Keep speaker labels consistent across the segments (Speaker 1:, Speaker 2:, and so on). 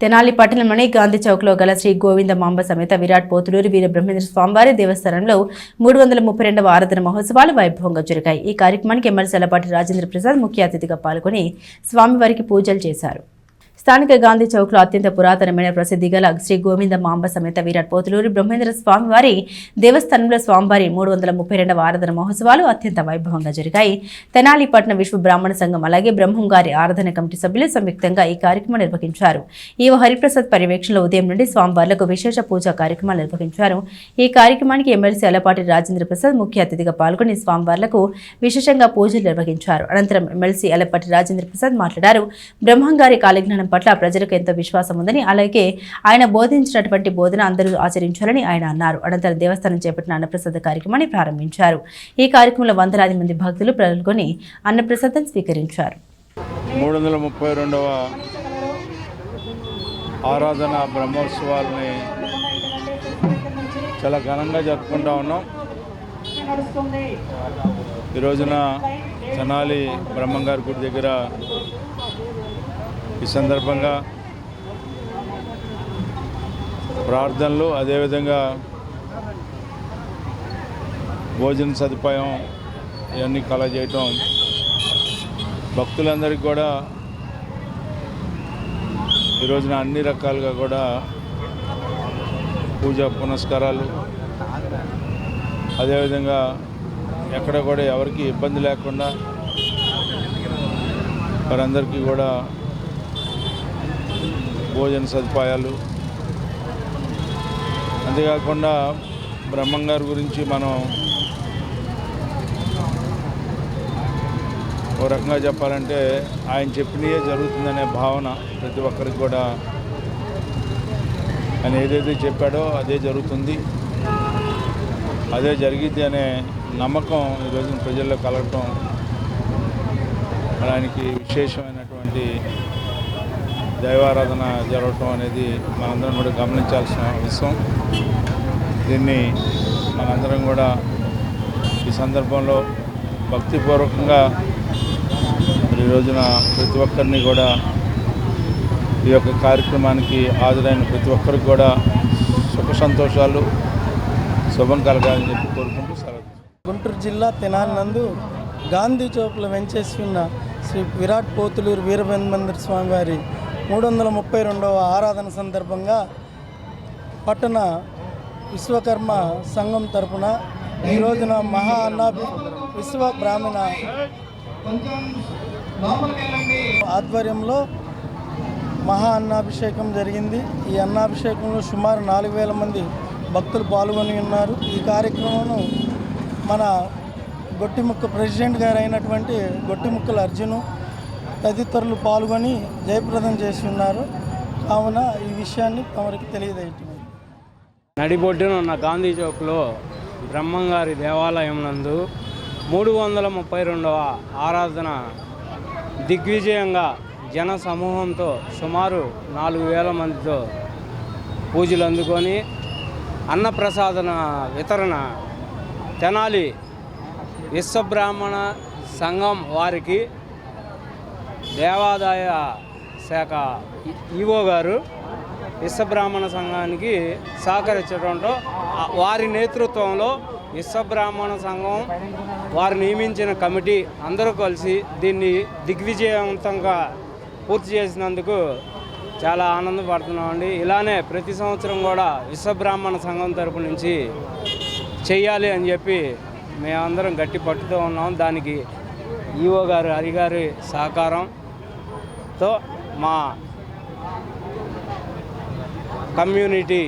Speaker 1: తెనాలి పట్టణంలోని గాంధీ చౌక్లో గల శ్రీ గోవింద మాంబ సమేత విరాట్ పోతులూరు వీర బ్రహ్మేంద్ర స్వామివారి దేవస్థానంలో మూడు వందల ముప్పై రెండవ ఆరాధన మహోత్సవాలు వైభవంగా జరిగాయి. ఈ కార్యక్రమానికి ఎమ్మెల్సీ ఎల్లపాటి రాజేంద్ర ప్రసాద్ ముఖ్య అతిథిగా పాల్గొని స్వామివారికి పూజలు చేశారు. స్థానిక గాంధీ చౌక్లో అత్యంత పురాతనమైన ప్రసిద్ధి గల శ్రీ గోవింద మాంబ సమేత విరాట్ పోతులూరి బ్రహ్మేంద్ర స్వామివారి దేవస్థానంలో స్వామివారి మూడు వందల ముప్పై రెండవ ఆరాధన మహోత్సవాలు అత్యంత వైభవంగా జరిగాయి. తెనాలిపట్నం విశ్వ బ్రాహ్మణ సంఘం అలాగే బ్రహ్మం గారి ఆరాధన కమిటీ సభ్యులు సంయుక్తంగా ఈ కార్యక్రమం నిర్వహించారు. ఈవో హరిప్రసాద్ పర్యవేక్షణలో ఉదయం నుండి స్వామివార్లకు విశేష పూజా కార్యక్రమాలు నిర్వహించారు. ఈ కార్యక్రమానికి ఎమ్మెల్సీ అలపాటి రాజేంద్ర ప్రసాద్ ముఖ్య అతిథిగా పాల్గొని స్వామివార్లకు విశేషంగా పూజలు నిర్వహించారు. అనంతరం ఎమ్మెల్సీ అలపాటి రాజేంద్ర ప్రసాద్ మాట్లాడారు. బ్రహ్మం గారి కాలజ్ఞానం పట్ల ప్రజలకు ఎంతో విశ్వాసం ఉందని అలాగే ఆయన బోధించినటువంటి బోధన అందరూ ఆచరించాలని ఆయన అన్నారు. అనంతరం దేవస్థానం చేపట్టిన అన్నప్రసాద కార్యక్రమాన్ని ప్రారంభించారు. ఈ కార్యక్రమంలో వందలాది మంది భక్తులు పాల్గొని అన్నప్రసాదం స్వీకరించారు.
Speaker 2: మూడు వందల ముప్పై రెండవ ఆరాధన బ్రహ్మోత్సవాలని చాలా ఘనంగా జరుపుకుంటా ఉన్నాం. ఈ రోజున బ్రహ్మంగారి గుడి దగ్గర ఈ సందర్భంగా ప్రార్థనలు అదేవిధంగా భోజన సదుపాయం ఇవన్నీ కలగజేయటం. భక్తులందరికీ కూడా ఈ రోజున అన్ని రకాలుగా కూడా పూజ పునస్కారాలు. అదేవిధంగా ఎక్కడ కూడా ఎవరికి ఇబ్బంది లేకుండా వారందరికీ కూడా భోజన సదుపాయాలు. అంతేకాకుండా బ్రహ్మంగారి గురించి మనం ఓ రకంగా చెప్పాలంటే ఆయన చెప్పినయే జరుగుతుందనే భావన ప్రతి ఒక్కరికి కూడా. ఆయన ఏదైతే చెప్పాడో అదే జరుగుతుంది. అదే జరిగింది అనే నమ్మకం ఈ రోజున ప్రజల్లో కలగటం. దానికి ఆయనకి విశేషమైనటువంటి దైవారాధన జరగటం అనేది మనందరం కూడా గమనించాల్సిన విషయం. దీన్ని మనందరం కూడా ఈ సందర్భంలో భక్తిపూర్వకంగా ఈ రోజున ప్రతి ఒక్కరిని కూడా ఈ యొక్క కార్యక్రమానికి హాజరైన ప్రతి ఒక్కరికి కూడా సుఖ సంతోషాలు శుభం కలగాలని చెప్పి కోరుకుంటూ సెలవు
Speaker 3: గుంటూరు జిల్లా తెనాలి నందు గాంధీ చౌక్లో వెంచేసి ఉన్న శ్రీ విరాట్ పోతులూరు వీరబ్రహ్మేంద్ర స్వామి వారి మూడు వందల ముప్పై రెండవ ఆరాధన సందర్భంగా పట్టణ విశ్వకర్మ సంఘం తరపున ఈ రోజున మహా అన్నాభి విశ్వ బ్రాహ్మణ ఆధ్వర్యంలో మహా అన్నాభిషేకం జరిగింది. ఈ అన్నాభిషేకంలో సుమారు నాలుగు వేల మంది భక్తులు పాల్గొని ఉన్నారు. ఈ కార్యక్రమం మన గొట్టిముక్క ప్రెసిడెంట్ గారు అయినటువంటి గొట్టిముక్కల అర్జును తదితరులు పాల్గొని జయప్రదం చేసి ఉన్నారు కావున ఈ విషయాన్ని తమరికి తెలియజేయటమే
Speaker 4: నడిబొడ్డున ఉన్న గాంధీ చౌక్లో బ్రహ్మంగారి దేవాలయం నందు మూడు వందల ముప్పై రెండవ ఆరాధన దిగ్విజయంగా జన సమూహంతో సుమారు నాలుగు వేల మందితో పూజలు అందుకొని అన్నప్రసాదన వితరణ తెనాలి విశ్వబ్రాహ్మణ సంఘం వారికి దేవాదాయ శాఖ ఈవో గారు విశ్వబ్రాహ్మణ సంఘానికి సహకరించడంతో వారి నేతృత్వంలో విశ్వబ్రాహ్మణ సంఘం వారు నియమించిన కమిటీ అందరూ కలిసి దీన్ని దిగ్విజయవంతంగా పూర్తి చేసినందుకు చాలా ఆనందపడుతున్నామండి. ఇలానే ప్రతి సంవత్సరం కూడా విశ్వబ్రాహ్మణ సంఘం తరపు నుంచి చెయ్యాలి అని చెప్పి మేమందరం గట్టి పట్టుతూ ఉన్నాం. దానికి ఈఓ గారు హరిగారి సహకారంతో మా కమ్యూనిటీ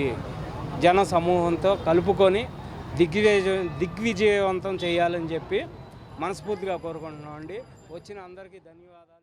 Speaker 4: జన సమూహంతో కలుపుకొని దిగ్విజయ దిగ్విజయవంతం చేయాలని చెప్పి మనస్ఫూర్తిగా కోరుకుంటున్నామండి. వచ్చిన అందరికీ ధన్యవాదాలు.